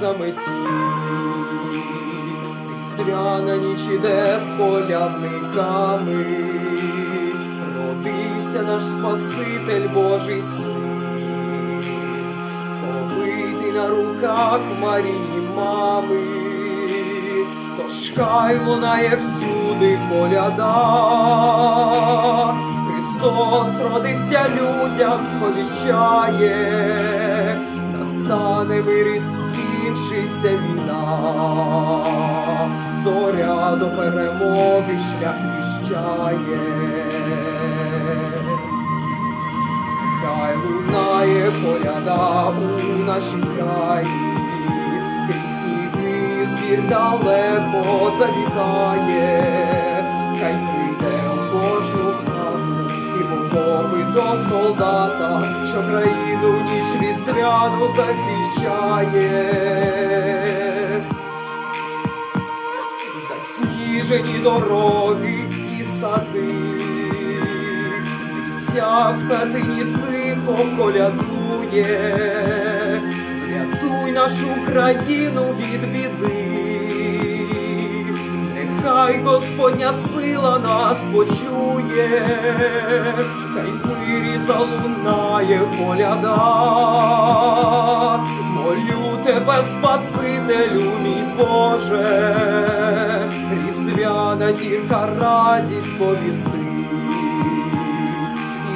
заметі. Різдвяна ніч іде з колядниками, родився наш Спаситель Божий син, сповитий на руках Марії мами, тож хай лунає всюди коляда. Христос родився людям, сповіщає, настане мир і скінчиться війна, зоря до перемоги шлях віщає. Хай лунає коляда у нашім краї, крізь сніги звір далеко завітає, солдата, що країну ніч різдвяну захищає. Засніжені дороги і сади, Віця в хатині тихо колядує, врятуй нашу країну від біди, нехай Господня сила нас почує, хай в мирі залунає коляда. Молю тебе, Спасителю, мій Боже, різдвяна зірка радість повістить,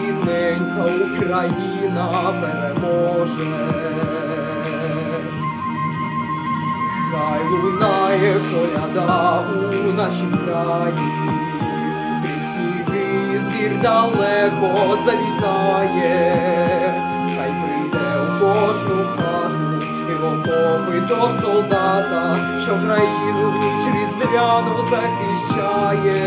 і ненька Україна переможе. Хай лунає коляда у нашім краї, крізь сніги звір далеко завітає, хай прийде у кожну хату і в до солдата, що країну в ніч різдвяну захищає.